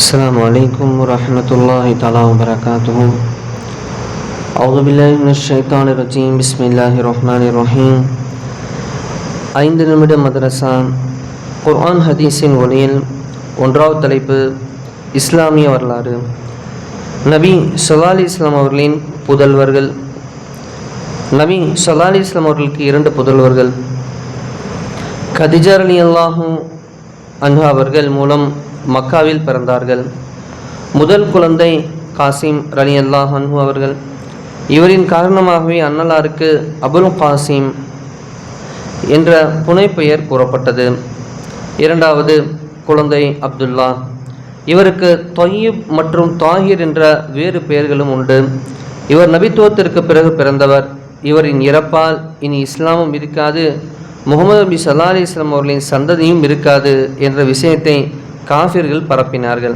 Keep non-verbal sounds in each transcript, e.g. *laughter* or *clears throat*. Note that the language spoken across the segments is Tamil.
السلام عليكم ورحمة الله تعالى وبركاته أعوذ بالله من الشيطان الرجيم بسم الله الرحمن الرحيم ஐந்து நிமிட மதரசா குர்ஆன் ஹதீஸின் ஒளியில் ஒன்றாவது தலைப்பு இஸ்லாமிய வரலாறு நபி ஸல்லல்லாஹு இஸ்லாம் அவர்களின் புதல்வர்கள் நபி ஸல்லல்லாஹு இஸ்லாம் அவர்களுக்கு இரண்டு புதல்வர்கள் கதிஜர் அலி அல்லாஹூ அன்ஹா அவர்கள் மூலம் மக்காவில் பிறந்தார்கள். முதல் குழந்தை காசிம் ரலி அல்லாஹ் அன்ஹு அவர்கள். இவரின் காரணமாகவே அன்னலாருக்கு அபுல் காசிம் என்ற புனைப்பெயர் கூறப்பட்டது. இரண்டாவது குழந்தை அப்துல்லா. இவருக்கு தொய்யிப் மற்றும் தாஹிர் என்ற வேறு பெயர்களும் உண்டு. இவர் நபித்துவத்திற்கு பிறகு பிறந்தவர். இவரின் இறப்பால் இனி இஸ்லாமும் இருக்காது. முகமது நபி சல்லா அலி இஸ்லாம் அவர்களின் சந்ததியும் இருக்காது என்ற விஷயத்தை காஃபிர்கள் பரப்பினார்கள்.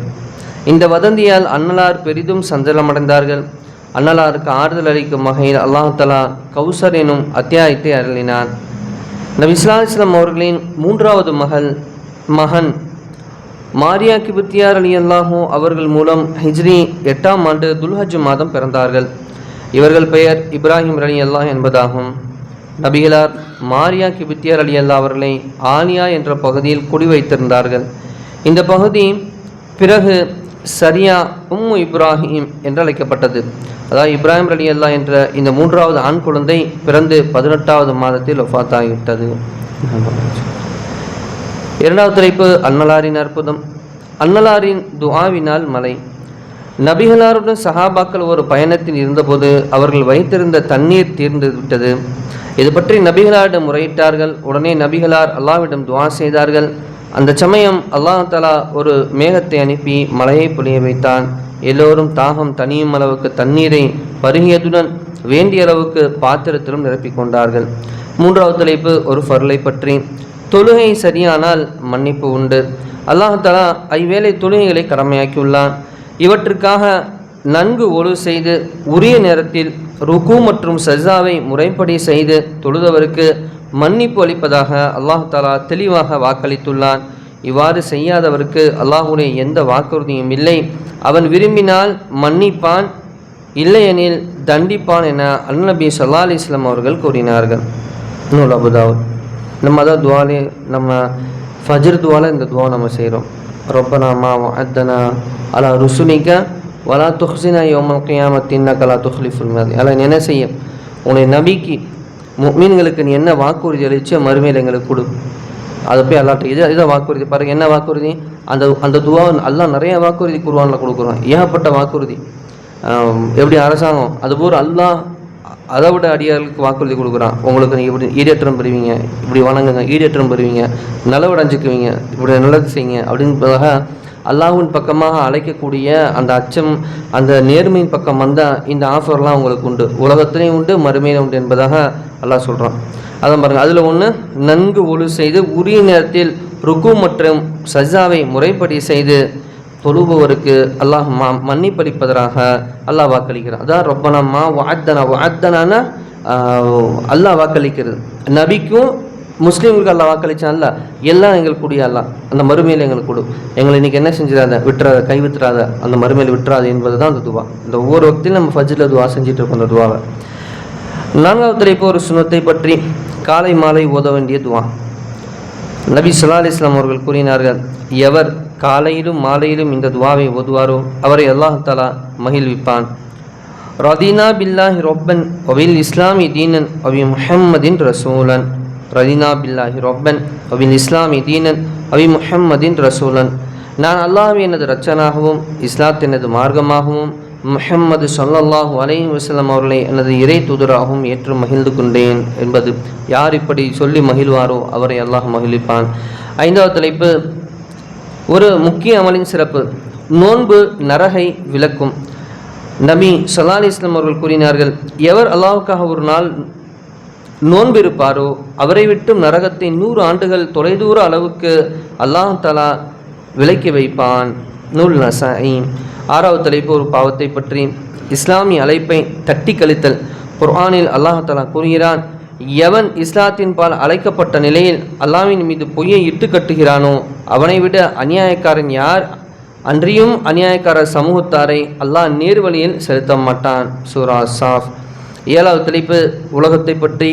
இந்த வதந்தியால் அன்னலார் பெரிதும் சஞ்சலமடைந்தார்கள். அன்னலாருக்கு ஆறுதல் அளிக்கும் வகையில் அல்லாஹலா தலா கௌசர் எனும் அத்தியாயத்தை அருளினான் நபி இஸ்லா இஸ்லாம் அவர்களின் மூன்றாவது மகள் மகன் மாரியா கிபுத்தியார் அலி அல்லாஹூ அவர்கள் மூலம் ஹிஜ்ரி எட்டாம் ஆண்டு துல்ஹஜ் மாதம் பிறந்தார்கள். இவர்கள் பெயர் இப்ராஹிம் அலி அல்லாஹ் என்பதாகும். நபிகளார் மாரியா கிபித்தியார் அலி அல்லா அவர்களை ஆலியா என்ற பகுதியில் குடி வைத்திருந்தார்கள் இந்த பகுதி பிறகு சரியா உம்மு இப்ராஹிம் என்று அழைக்கப்பட்டது அதாவது இப்ராஹிம் அலி அல்லா என்ற இந்த மூன்றாவது ஆண் குழந்தை பிறந்து பதினெட்டாவது மாதத்தில் ஒஃபாத்தாகிவிட்டது இரண்டாவது தலைப்பு அன்னலாரின் அற்புதம். அன்னலாரின் துஆவினால் மலை. நபிகளாருடன் சஹாபாக்கள் ஒரு பயணத்தில் இருந்தபோது அவர்கள் வைத்திருந்த தண்ணீர் தீர்ந்து விட்டது. இது பற்றி நபிகளாரிடம் முறையிட்டார்கள். உடனே நபிகளார் அல்லாவிடம் துவா செய்தார்கள். அந்த சமயம் அல்லாஹ் தலா ஒரு மேகத்தை அனுப்பி மலையை பொழிய வைத்தான். எல்லோரும் தாகம் தனியும் அளவுக்கு தண்ணீரை பருகியதுடன் வேண்டிய அளவுக்கு பாத்திரத்திலும் நிரப்பிக் கொண்டார்கள். மூன்றாவது தலைப்பு ஒரு ஃபர்லை பற்றி. தொழுகை சரியானால் மன்னிப்பு உண்டு. அல்லாஹ் தலா ஐவேளை தொழுகைகளை கடமையாக்கியுள்ளான். இவற்றுக்காக நன்கு ஒழு செய்து உரிய நேரத்தில் ருக்கு மற்றும் சஜாவை முறைப்படி செய்து தொழுதவருக்கு மன்னிப்பு அளிப்பதாக அல்லாஹ் தாலா தெளிவாக வாக்களித்துள்ளான். இவ்வாறு செய்யாதவருக்கு அல்லாஹுடைய எந்த வாக்குறுதியும் இல்லை. அவன் விரும்பினால் மன்னிப்பான் இல்லையெனில் தண்டிப்பான் என அல்நபி சல்லா அலி இஸ்லாம் அவர்கள் கூறினார்கள். நூல் அபுதாவுத். நம்ம அதான் துவாலே நம்ம ஃபஜர் துவால இந்த துவா நம்ம செய்கிறோம் ரப்பனா மா அத்தனா அலா ருசுனிக்க வலா துஹ்சினா யோமல் கியாமத்தின் கலா துஹ்லிஃபுல் மதி அதில் என்ன செய்ய உன்னை நபிக்கு மீன்களுக்கு நீ என்ன வாக்குறுதி அளிச்சோ மறுமையில் எங்களுக்கு கொடு. அதை போய் அல்லாட்ட இது இதை வாக்குறுதி. பாருங்கள் என்ன வாக்குறுதி? அந்த அந்த துவா எல்லாம் நிறைய வாக்குறுதி குருவானில் கொடுக்குறோம் ஏகப்பட்ட வாக்குறுதி. எப்படி அரசாங்கம்? அதுபோல் அல்லாஹ் அதை விட அடியார்களுக்கு வாக்குறுதி கொடுக்குறான். உங்களுக்கு நீங்கள் இப்படி ஈடேற்றம் பெறுவீங்க இப்படி வணங்குங்க ஈடேற்றம் பெறுவீங்க நலவடைஞ்சிக்குவீங்க இப்படி நல்லது செய்யுங்க அப்படின்றதாக அல்லாஹின் பக்கமாக அழைக்கக்கூடிய அந்த அச்சம் அந்த நேர்மையின் பக்கம் வந்தால் இந்த ஆஃபர்லாம் உங்களுக்கு உண்டு. உலகத்திலையும் உண்டு மறுமையிலும் உண்டு என்பதாக அல்லாஹ் சொல்கிறான் அதான் பாருங்கள் அதில் ஒன்று நன்கு ஒழு செய்து உரிய நேரத்தில் ருக்கு மற்றும் சஜாவை முறைப்படி செய்து தொழுபவருக்கு அல்லாஹ் மா மன்னிப்பளிப்பதற்காக அல்லாஹ் வாக்களிக்கிறான். அதான் ரொப்பனா மா வாத்தனா வாத்தனான அல்லாஹ் வாக்களிக்கிறது. நபிக்கும் முஸ்லீம்களுக்கு அல்லா வாக்களிச்சான்ல எல்லாம் எங்களுக்கு கூடிய அந்த மறுமையில் எங்களுக்கு கொடு. எங்களை இன்றைக்கி என்ன செஞ்சிடாத? விட்டுறாத கை விட்டுறாத அந்த மறுமையில் விட்டுறாது என்பது தான் அந்த துவா. இந்த ஒவ்வொரு வக்தியும் நம்ம ஃபஜ்ரில் துவா செஞ்சுட்டு இருக்கோம் அந்த துவாவை. நான்காவது தலைப்பு ஒரு சுனத்தை பற்றி காலை மாலை ஓத வேண்டிய துவா. நபி சுல்லா அலி இஸ்லாம் அவர்கள் கூறினார்கள் எவர் காலையிலும் மாலையிலும் இந்த துவாவை ஓதுவாரோ அவரை அல்லாஹ் தலா மகிழ்விப்பான். ரதீனா பில்லாஹி ரொப்பன் ஒவில் இஸ்லாமி தீனன் அவி முஹம்மதின் ரசூலன். ரதீனா பில்லாஹி ரொப்பன் அவின் இஸ்லாமி தீனன் அவி முஹம்மதின் ரசூலன். நான் அல்லாஹ் எனது ரச்சனாகவும் இஸ்லாத் எனது மார்க்கமாகவும் முஹம்மது சொல்லல்லாஹூ அலை வசலம் அவர்களை எனது இறை தூதராகவும் ஏற்று மகிழ்ந்து கொண்டேன் என்பது யார் இப்படி சொல்லி மகிழ்வாரோ அவரை அல்லாஹ் மகிழ்விப்பான். ஐந்தாவது தலைப்பு ஒரு முக்கிய அமலின் சிறப்பு நோன்பு நரகை விளக்கும். நபி சல்லா அலி இஸ்லாம் அவர்கள் கூறினார்கள் எவர் அல்லாவுக்காக ஒரு நாள் நோன்பு இருப்பாரோ அவரை விட்டும் நரகத்தை நூறு ஆண்டுகள் தொலைதூர அளவுக்கு அல்லாஹ் தலா விலக்கி வைப்பான். நூல் நசாயி ஆறாவது தலைப்பு ஒரு பாவத்தை பற்றி. இஸ்லாமிய அழைப்பை தட்டி கழித்தல். குர்ஆனில் அல்லாஹ் தலா கூறுகிறான் எவன் இஸ்லாத்தின் பால் அழைக்கப்பட்ட நிலையில் அல்லாவின் மீது பொய்யை இட்டு கட்டுகிறானோ அவனை விட அநியாயக்காரன் யார்? அன்றியும் அநியாயக்கார சமூகத்தாரை அல்லாஹ் நேர்வழியில் செலுத்த மாட்டான். சூரா சாஃப். ஏழாவது தலைப்பு உலகத்தை பற்றி.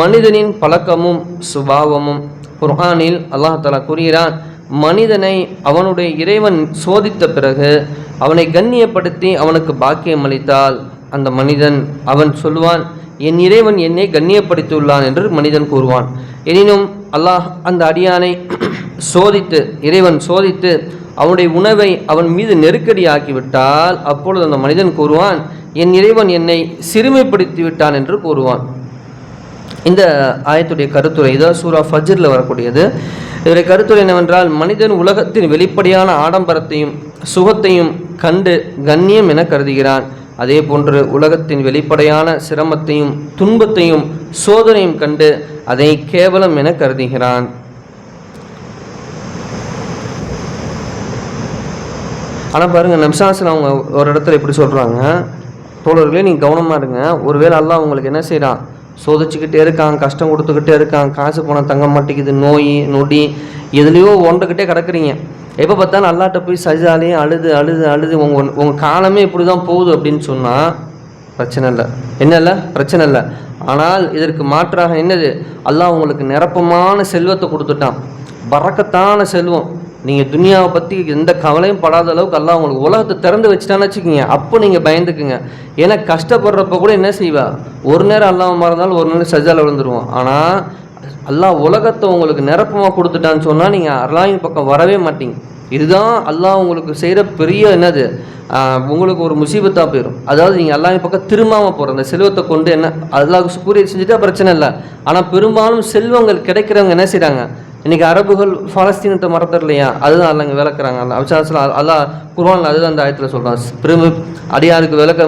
மனிதனின் பழக்கமும் சுபாவமும். குர்ஹானில் அல்லாஹ் தலா கூறுகிறான் மனிதனை அவனுடைய இறைவன் சோதித்த பிறகு அவனை கண்ணியப்படுத்தி அவனுக்கு பாக்கியம் அளித்தால் அந்த மனிதன் அவன் சொல்வான் என் இறைவன் என்னை கண்ணியப்படுத்தியுள்ளான் என்று மனிதன் கூறுவான். எனினும் அல்லாஹ் அந்த அடியானை *clears throat* சோதித்து இறைவன் சோதித்து அவனுடைய உணவை அவன் மீது நெருக்கடி ஆக்கிவிட்டால் அப்பொழுது அந்த மனிதன் கூறுவான் என் இறைவன் என்னை சிறுமைப்படுத்தி விட்டான் என்று கூறுவான். இந்த ஆயத்துடைய கருத்துரை இதான் சூரா ஃபஜ்ரில் வரக்கூடியது. இதனுடைய கருத்துரை என்னவென்றால் மனிதன் உலகத்தின் வெளிப்படையான ஆடம்பரத்தையும் சுகத்தையும் கண்டு கண்ணியம் என கருதுகிறான். அதே போன்று உலகத்தின் வெளிப்படையான சிரமத்தையும் துன்பத்தையும் சோதனையும் கண்டு அதை கேவலம் என கருதுகிறான். ஆனால் பாருங்கள் நம்சாசன் அவங்க ஒரு இடத்துல எப்படி சொல்கிறாங்க தோழர்களே நீங்கள் கவனமாக இருங்க. ஒருவேளை எல்லாம் உங்களுக்கு என்ன செய்கிறான் சோதிச்சுக்கிட்டே இருக்கான் கஷ்டம் கொடுத்துக்கிட்டே இருக்கான் காசு போனால் தங்க மாட்டேங்குது நோய் நொடி எதுலேயோ ஒன்றுக்கிட்டே கிடக்குறீங்க. எப்போ பார்த்தாலும் அல்லாட்ட போய் சஜாலையும் அழுது அழுது அழுது உங்கள் உங்கள் காலமே இப்படி தான் போகுது அப்படின்னு சொன்னால் பிரச்சனை இல்லை. என்ன இல்லை? பிரச்சனை இல்லை. ஆனால் இதற்கு மாற்றாக என்னது? அல்லாஹ் உங்களுக்கு நிரப்பமான செல்வத்தை கொடுத்துட்டான். பறக்கத்தான செல்வம். நீங்கள் துனியாவை பற்றி எந்த கவலையும் படாத அளவுக்கு எல்லாம் உங்களுக்கு உலகத்தை திறந்து வச்சுட்டான்னு வச்சுக்கோங்க. அப்போ நீங்கள் பயந்துக்குங்க. ஏன்னா கஷ்டப்படுறப்ப கூட என்ன செய்வா? ஒரு நேரம் அல்லாமல் மறந்தாலும் ஒரு நேரம் சஜால விழுந்துருவோம் ஆனால் அல்லாஹ் உலகத்தை உங்களுக்கு நிரப்பமாக கொடுத்துட்டான்னு சொன்னால் நீங்கள் அல்லாஹின் பக்கம் வரவே மாட்டீங்க. இதுதான் அல்லாஹ் உங்களுக்கு செய்கிற பெரிய என்னது? உங்களுக்கு ஒரு முசீபத்தாக போயிடும் அதாவது நீங்கள் எல்லாமே பக்கம் திரும்பாமல் போகிற அந்த செல்வத்தை கொண்டு என்ன அல்லாஹ் கூறிய செஞ்சுட்டா பிரச்சனை இல்லை. ஆனால் பெரும்பாலும் செல்வங்கள் கிடைக்கிறவங்க என்ன செய்கிறாங்க இன்றைக்கி அரபுகள் ஃபாலஸ்தீனத்தை மறந்துடலையா? இல்லையா அதுதான் அல்ல விளக்குறாங்க. அல்ல அபிசாசல் அல்லா குர்வான் அதுதான் அந்த ஆயத்தில் சொல்கிறான் பெருமை அடியாருக்கு விளக்க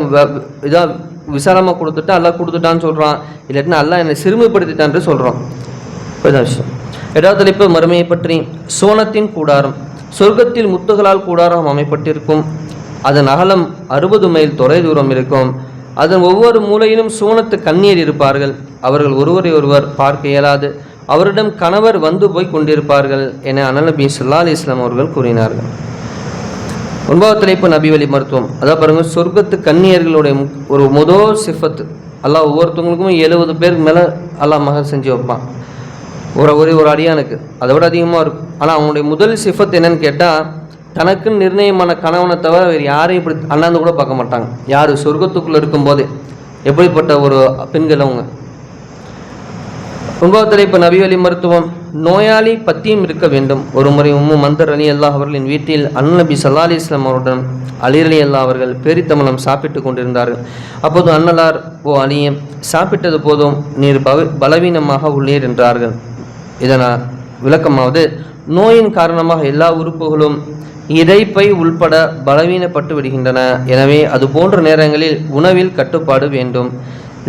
இதாக விசாலமாக கொடுத்துட்டு அல்லா கொடுத்துட்டான்னு சொல்கிறான் இல்லாட்டினா அல்லா என்னை சிறுமைப்படுத்திட்டான்ட்டு சொல்கிறோம் இப்போதான் விஷயம் எட்டாவது தலைப்பு மறுமையை பற்றி. சோனத்தின் கூடாரம். சொர்க்கத்தில் முத்துகளால் கூடாரம் அமைப்பட்டிருக்கும். அதன் அகலம் அறுபது மைல் தொலை தூரம் இருக்கும். அதன் ஒவ்வொரு மூலையிலும் சோனத்து கண்ணீர் இருப்பார்கள். அவர்கள் ஒருவரை ஒருவர் பார்க்க இயலாது. அவரிடம் கணவர் வந்து போய் கொண்டிருப்பார்கள் என அனநபி சுல்லா அலி இஸ்லாம் அவர்கள் கூறினார்கள். ஒன்பதாவது தலைப்பு நபி வழி மருத்துவம். அதான் பாருங்க சொர்க்கத்து கன்னியர்களுடைய ஒரு முதல் சிஃபத்து. அல்லாஹ் ஒவ்வொருத்தவங்களுக்கும் எழுபது பேருக்கு மேலே அல்லாஹ் மகன் செஞ்சு வைப்பான். ஒரு ஒரே ஒரு அடியானுக்கு. அதை விட அதிகமாக இருக்கும். ஆனால் அவங்களுடைய முதல் சிஃபத் என்னன்னு கேட்டால் தனக்குன்னு நிர்ணயமான கணவனை தவிர வேறு யாரையும் இப்படி அண்ணாந்து கூட பார்க்க மாட்டாங்க. யார்? சொர்க்கத்துக்குள்ளே இருக்கும்போதே. எப்படிப்பட்ட ஒரு பெண்கள் அவங்க? ஒன்பதாவது இப்போ நபிவழி மருத்துவம் நோயாளி பத்தியும் இருக்க வேண்டும். ஒரு முறை உம்மு மந்தர் அலி அல்லா அவர்களின் வீட்டில் அன்னபி சல்லா அலி இஸ்லாம் அவருடன் அலி அலி அல்லா அவர்கள் பேரித்தமலம் சாப்பிட்டு கொண்டிருந்தார்கள். அப்போது அன்னலார் ஓ அலியம் சாப்பிட்டது போதும் நீர் பவ பலவீனமாக உள்ளீர் என்றார்கள். இதனால் விளக்கமாவது நோயின் காரணமாக எல்லா உறுப்புகளும் இறைப்பை உள்பட பலவீனப்பட்டு விடுகின்றன. எனவே அது போன்ற நேரங்களில் உணவில் கட்டுப்பாடு வேண்டும்.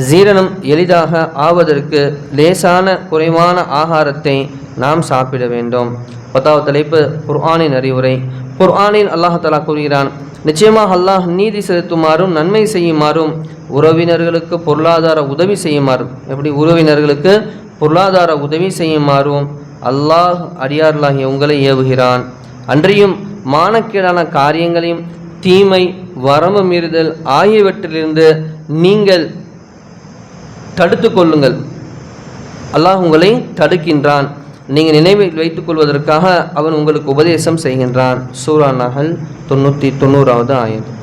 ஜீரணம் எளிதாக ஆவதற்கு லேசான குறைவான ஆகாரத்தை நாம் சாப்பிட வேண்டும். பத்தாவது தலைப்பு குர்ஆனின் அறிவுரை. குர்ஆனில் அல்லாஹலா கூறுகிறான் நிச்சயமாக அல்லாஹ் நீதி செலுத்துமாறும் நன்மை செய்யுமாறும் உறவினர்களுக்கு பொருளாதார உதவி செய்யுமாறும் எப்படி உறவினர்களுக்கு பொருளாதார உதவி செய்யுமாறும் அல்லாஹ் அடியார்களாகிய உங்களை ஏவுகிறான். அன்றியும் மானக்கேடான காரியங்களையும் தீமை வரம்பு மீறுதல் ஆகியவற்றிலிருந்து நீங்கள் தடுத்து கொள்ளுங்கள். அல்லாஹ் உங்களை தடுக்கின்றான். நீங்கள் நினைவில் வைத்துக் கொள்வதற்காக அவன் உங்களுக்கு உபதேசம் செய்கின்றான். சூரா நகல் தொண்ணூற்றி தொண்ணூறாவது ஆயுதம்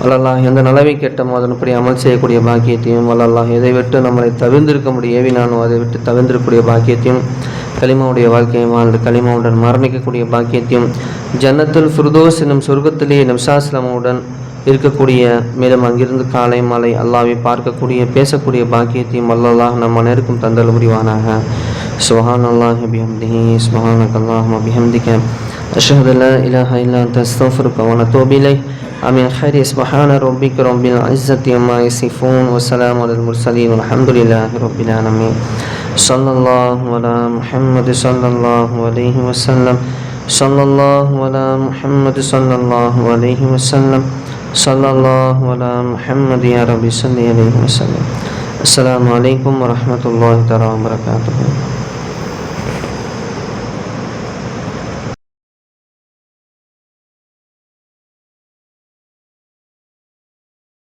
வல்லல்லாஹ் எந்த நலவை கேட்டமோ அதன்படி அமல் செய்யக்கூடிய பாக்கியத்தையும் வல்லல்லாஹ் எதை விட்டு நம்மளை தவிர்ந்திருக்க முடிய ஏவினானோ அதை விட்டு தவிர்ந்திருக்கக்கூடிய பாக்கியத்தையும் களிமாவுடைய வாழ்க்கையை வாழ்ந்து களிமாவுடன் மரணிக்கக்கூடிய பாக்கியத்தையும் ஜன்னத்துல் ஃபிருதோஸ் என்னும் சொர்க்கத்திலே நம்சாஸ்லமுடன் இருக்கக்கூடிய மேலும் அங்கிருந்து காலை மாலை அல்லாவை பார்க்கக்கூடிய பேசக்கூடிய பாக்கியத்தையும் அல்லல்லாஹ் நம் அனைவருக்கும் தந்தல் புரிவானாக சுஹான் அல்லாஹ் பிஹம்திஹி சுஹானக் அல்லாஹ் பிஹம்திக أشهد لا إله إلا أنت أستغفرك ونتوب إليك آمين خير سبحان ربك رب العزة عما يصفون وسلام على المرسلين والحمد لله رب العالمين صلى الله على محمد صلى الله عليه وسلم صلى الله على محمد صلى الله عليه وسلم صلى الله على محمد يا رب صلى عليه وسلم. السلام عليكم ورحمة الله تعالى وبركاته.